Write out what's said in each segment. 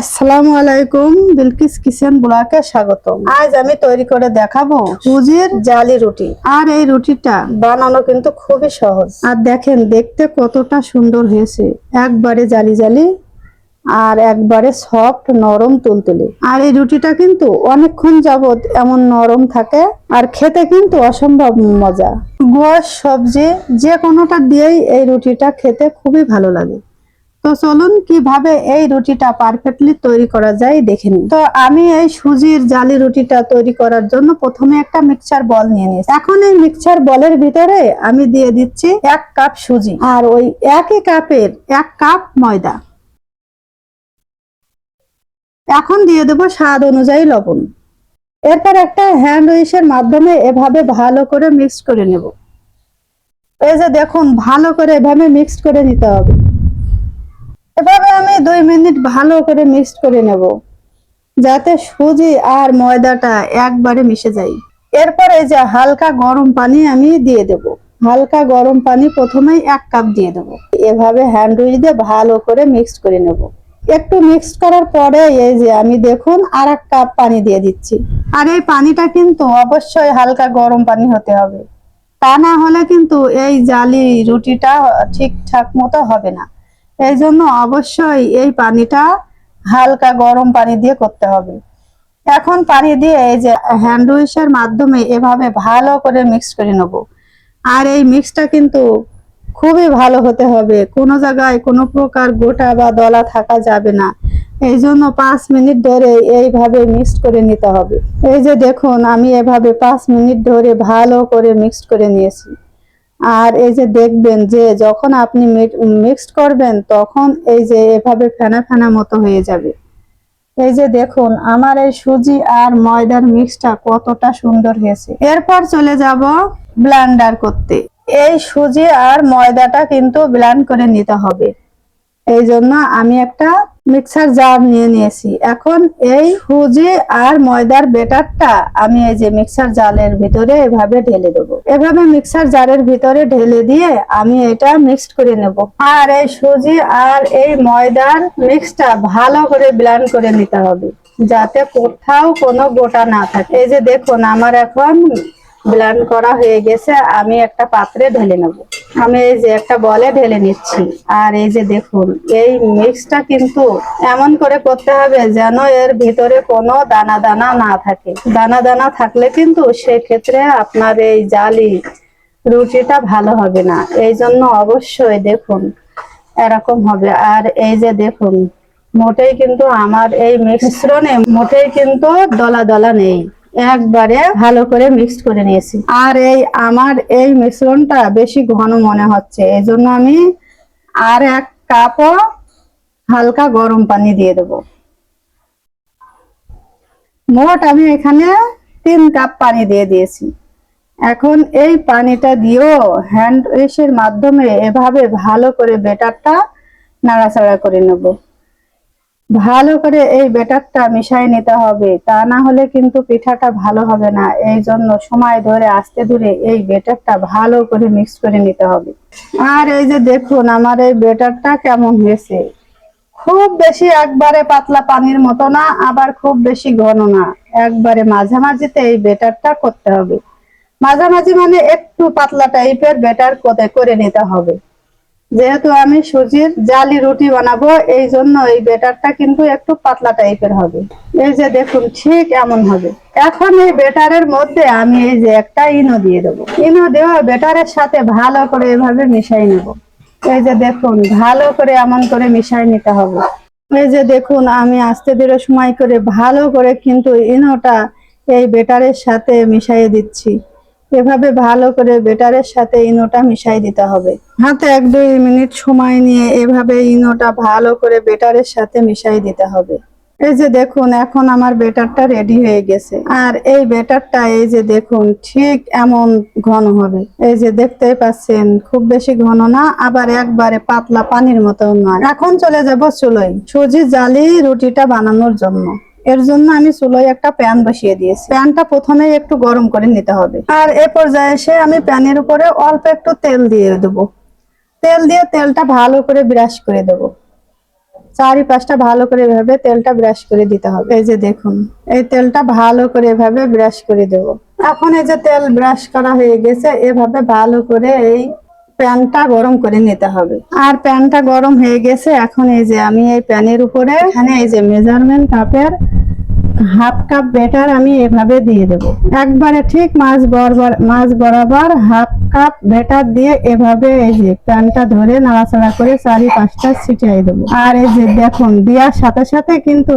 আসসালামু আলাইকুম বিলকিস কিচেন ব্লকে স্বাগতম। আজ আমি তৈরি করে দেখাবো সুজির জালি রুটি। আর এই রুটিটা বানানো কিন্তু খুবই সহজ। আর দেখেন দেখতে কতটা সুন্দর হয়েছে। একবারে জালি জালি আর একবারে সফট নরম তুলতুলে। আর এই রুটিটা কিন্তু অনেকক্ষণ যাবত এমন নরম থাকে আর খেতে কিন্তু অসম্ভব মজা। গোয়ার সবজি যে কোনোটা দিয়েই এই রুটিটা খেতে খুবই ভালো লাগে। তো চলুন কীভাবে এই রুটিটা পারফেক্টলি তৈরি করা যায় দেখে নিন তো আমি এই সুজির জালি রুটিটা তৈরি করার জন্য প্রথমে একটা মিক্সচার বল নিয়ে নিয়েছি। এখন এই মিক্সচার বলের ভিতরে আমি দিয়ে দিচ্ছি এক কাপ সুজি আর ওই একই কাপের এক কাপ ময়দা। এখন দিয়ে দেবো স্বাদ অনুযায়ী লবণ। এরপর একটা হ্যান্ড উইশের মাধ্যমে এভাবে ভালো করে মিক্স করে নেব। এই যে দেখুন, ভালো করে এভাবে মিক্স করে নিতে হবে। এভাবে আমি দুই মিনিট ভালো করে মিক্স করে নেব, যাতে সুজি আর ময়দাটা একবারে মিশে যায়। এরপর এই যে হালকা গরম পানি আমি দিয়ে দেব। হালকা গরম পানি প্রথমেই এক কাপ দিয়ে দেব। এভাবে হ্যান্ড উইচ দিয়ে ভালো করে মিক্স করে নেব। একটু মিক্স করার পরে এই যে আমি দেখুন আর এক কাপ পানি দিয়ে দিচ্ছি। আর এই পানিটা কিন্তু অবশ্যই হালকা গরম পানি হতে হবে। তা না হলে কিন্তু এই জালি রুটিটা ঠিকঠাক মতো হবে না। এই জন্য অবশ্যই এই পানিটা হালকা গরম পানি দিয়ে করতে হবে। এখন পানি দিয়ে এই যে হ্যান্ড উইশের মাধ্যমে এভাবে ভালো করে মিক্স করে নেব। আর এই মিক্সটা কিন্তু খুবই ভালো হতে হবে। কোনো জায়গায় কোনো প্রকার গোটা বা দলা থাকা যাবে না। এই জন্য পাঁচ মিনিট ধরে এইভাবে মিক্স করে নিতে হবে। এই যে দেখুন, আমি এভাবে পাঁচ মিনিট ধরে ভালো করে মিক্স করে নিয়েছি। আর এই যে দেখবেন যে যখন আপনি মিক্সড করবেন, তখন এই যে এভাবে ফেনা ফেনা মতো হয়ে যাবে। এই যে দেখুন, আমার এই সুজি আর ময়দার মিক্সটা কতটা সুন্দর হয়েছে। এরপর চলে যাব ব্লান্ডার করতে। এই সুজি আর ময়দাটা কিন্তু ব্লান্ড করে নিতে হবে। এই জন্য আমি একটা মিক্সার জার নিয়ে নিয়েছি। এখন এই সুজি আর ময়দার বেটারটা আমি এই যে মিক্সার জালের ভিতরে এভাবে ঢেলে দেবো। এভাবে মিক্সার জারের ভিতরে ঢেলে দিয়ে আমি এটা মিক্সড করে নেব। আর এই সুজি আর এই ময়দার মিক্সটা ভালো করে ব্লেন্ড করে নিতে হবে, যাতে কোথাও কোনো গোটা না থাকে। এই যে দেখুন, আমার এখন ব্লেন্ড করা হয়ে গেছে, আমি একটা পাত্রে ঢেলে নেব। আমি এই যে একটা বলে ঢেলে নিচ্ছি। আর এই যে দেখুন, এই মিক্সটা কিন্তু এমন করে করতে হবে যেন এর ভিতরে কোনো দানা দানা না থাকে। দানা দানা থাকলে কিন্তু সেক্ষেত্রে আপনার এই জালি রুটিটা ভালো হবে না। এই জন্য অবশ্যই দেখুন, এরকম হবে। আর এই যে দেখুন, মোটেই কিন্তু আমার এই মিশ্রণে মোটেই কিন্তু দলা দলা নেই। একবারে ভালো করে মিক্সড করে নিয়েছি। আর এই আমার এই মিশ্রণটা বেশি ঘন মনে হচ্ছে এই জন্য আমি আর এক কাপও হালকা গরম পানি দিয়ে দেব। মোট আমি এখানে তিন কাপ পানি দিয়ে দিয়েছি। এখন এই পানিটা দিয়েও হ্যান্ড ওয়েশের মাধ্যমে এভাবে ভালো করে বেটারটা নাড়াচাড়া করে নেব। ভালো করে এই ব্যাটারটা মিশাই নিতে হবে। তা না হলে কিন্তু পিঠাটা ভালো হবে না। এই জন্য সময় ধরে আস্তে ধরে এই ব্যাটারটা ভালো করে মিক্স করে নিতে হবে। আর এই যে দেখুন, আমার এই ব্যাটারটা কেমন হয়েছে। খুব বেশি একবারে পাতলা পানির মতো না, আবার খুব বেশি ঘন না। একবারে মাঝামাঝিতে এই ব্যাটারটা করতে হবে। মাঝামাঝি মানে একটু পাতলা টাইপের ব্যাটার করে নিতে হবে। যেহেতু আমি সুজির জালি রুটি বানাবো, এই জন্য এই বেটারটা কিন্তু একটু পাতলা টাইপের হবে। এই যে দেখুন, ঠিক এমন হবে। এখন এই বেটারের মধ্যে আমি এই যে একটা ইনো দিয়ে দেবো। ইনো দেওয়া বেটারের সাথে ভালো করে এভাবে মিশাই নেব। এই যে দেখুন, ভালো করে এমন করে মিশাই নিতে হবে। এই যে দেখুন, আমি আস্তে ধীরে সময় করে ভালো করে কিন্তু ইনোটা এই বেটারের সাথে মিশাইয়ে দিচ্ছি। এভাবে ভালো করে বেটারের সাথে ইনোটা মিশাই দিতে হবে। হাতে এক দুই মিনিট সময় নিয়ে এভাবে ইনোটা ভালো করে বেটারের সাথে মিশাই দিতে হবে। এই যে দেখুন, এখন আমার বেটারটা রেডি হয়ে গেছে। আর এই বেটারটা, এই যে দেখুন, ঠিক এমন ঘন হবে। এই যে দেখতেই পাচ্ছেন, খুব বেশি ঘন না, আবার একবারে পাতলা পানির মতো নয়। এখন চলে যাব চুলোয়। সুজি, জালি, রুটিটা বানানোর জন্য। এর জন্য আমি চুলোয় একটা প্যান বসিয়ে দিয়েছি। প্যানটা প্রথমে একটু গরম করে নিতে হবে। আর এ পর্যায়ে এসে আমি প্যানের উপরে অল্প একটু তেল দিয়ে দেব। তেল দিয়ে তেলটা ভালো করে ব্রাশ করে দেব। চারিপাশটা ভালো করে এভাবে তেলটা ব্রাশ করে দিতে হবে। এই যে দেখুন, এই তেলটা ভালো করে এভাবে ব্রাশ করে দেব। এখন এই যে তেল ব্রাশ করা হয়ে গেছে, এভাবে ভালো করে এই প্যানটা গরম করে নিতে হবে। আর প্যানটা গরম হয়ে গেছে, এখন এই যে আমি এই প্যানের উপরে, এখানে এই যে মেজারমেন্ট কাপের হাফ কাপ বেটার আমি এভাবে দিয়ে দেব। একবারে ঠিক মাছ বরাবর মাছ বরাবর হাফ কাপ বেটার দিয়ে এভাবে এই যে প্যানটা ধরে নাড়াচাড়া করে চারি পাঁচটা ছিটিয়ে দেবো। আর এই যে দেখুন, দেওয়ার সাথে সাথে কিন্তু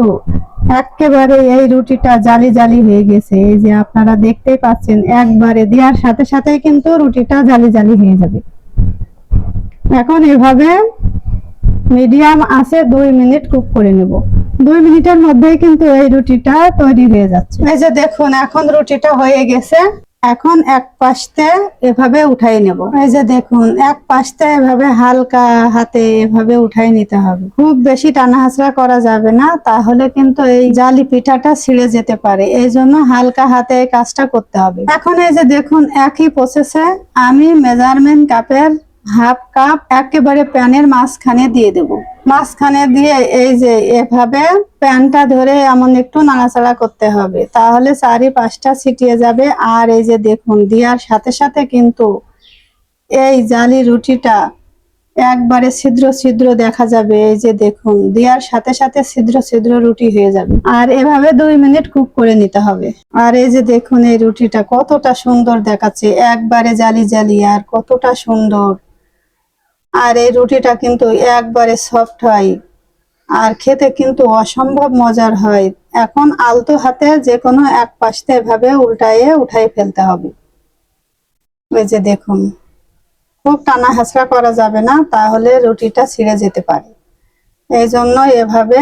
একেবারে এই রুটিটা জালি জালি হয়ে গেছে। এই যে আপনারা দেখতেই পাচ্ছেন, একবারে দেওয়ার সাথে সাথে কিন্তু রুটিটা জালি জালি হয়ে যাবে। এখন এভাবে মিডিয়াম আছে, দুই মিনিট কুক করে নেব। দুই মিনিটের মধ্যেই কিন্তু এই রুটিটা তৈরি হয়ে যাচ্ছে। এই যে দেখুন, এখন রুটিটা হয়ে গেছে। এখন এক পাশতে এভাবে উঠাই নেব। এই যে দেখুন, এক পাশতে এভাবে হালকা হাতে এভাবে উঠাই নিতে হবে। খুব বেশি টানা হাসড়া করা যাবে না, তাহলে কিন্তু এই জালি পিঠাটা ছিঁড়ে যেতে পারে। এই জন্য হালকা হাতে এই কাজটা করতে হবে। এখন এই যে দেখুন, একই প্রসেসে আমি মেজারমেন্ট কাপের হাফ কাপ একেবারে প্যানের মাঝখানে দিয়ে দেব। মাঝখানে দিয়ে এই যে এভাবে প্যানটা ধরে এমন একটু নাড়াচাড়া করতে হবে। তাহলে চারি পাঁচটা ছিটিয়ে যাবে। আর এই যে দেখুন, দেওয়ার সাথে সাথে কিন্তু এই জালি রুটিটা একবারে ছিদ্র ছিদ্র দেখা যাবে। এই যে দেখুন, দেওয়ার সাথে সাথে ছিদ্র ছিদ্র রুটি হয়ে যাবে। আর এভাবে দুই মিনিট কুক করে নিতে হবে। আর এই যে দেখুন, এই রুটিটা কতটা সুন্দর দেখাচ্ছে। একবারে জালি জালি আর কতটা সুন্দর। আর এই রুটিটা কিন্তু একবারে সফট হয়। আর খেতে কিন্তু অসম্ভব মজার হয়। এখন আলতো হাতে যে কোনো এক পাশতে এভাবে উল্টায়ে উঠাই ফেলতে হবে। ওই যে দেখুন, খুব টানা হাসড়া করা যাবে না, তাহলে রুটিটা ছিঁড়ে যেতে পারে। এই জন্য এভাবে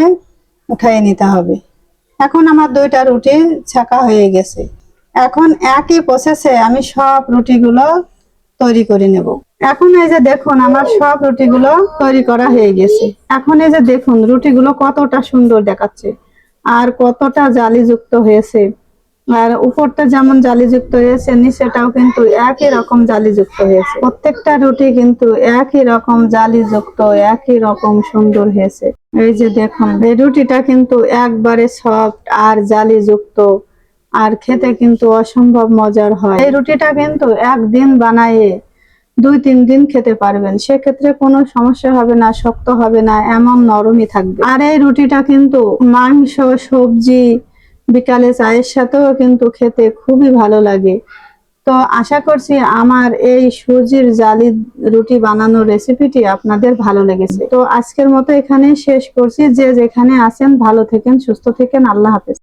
উঠাই নিতে হবে। এখন আমার দুইটা রুটি ছাকা হয়ে গেছে। এখন একই প্রসেসে আমি সব রুটিগুলো তৈরি করে নেব। এখন এই যে দেখুন, আমার সব রুটিগুলো তৈরি করা হয়ে গেছে। এখন এই যে দেখুন, রুটিগুলো কতটা সুন্দর দেখাচ্ছে আর কতটা জালিযুক্ত হয়েছে। আর উপরটা যেমন জালিযুক্ত হয়েছে, নিচেটাও কিন্তু একই রকম জালিযুক্ত হয়েছে। প্রত্যেকটা রুটি কিন্তু একই রকম জালিযুক্ত, একই রকম সুন্দর হয়েছে। এই যে দেখুন, এই রুটিটা কিন্তু একবারে সফট আর জালিযুক্ত আর খেতে কিন্তু অসম্ভব মজার হয়। এই রুটিটা কিন্তু একদিন বানায়ে দুই, তিন দিন খেতে পারবেন। সেক্ষেত্রে কোনো সমস্যা হবে না, শক্ত হবে না, এমন নরমই থাকবে। আর এই রুটিটা কিন্তু মাংস, সবজি, বিকালে চায়ের সাথেও কিন্তু খেতে খুবই ভালো লাগে। তো আশা করছি আমার এই সুজির জালি রুটি বানানোর রেসিপিটি আপনাদের ভালো লেগেছে। তো আজকের মতো এখানে শেষ করছি। যে যেখানে আছেন, ভালো থেকেন, সুস্থ থেকেন। আল্লাহ হাফেজ।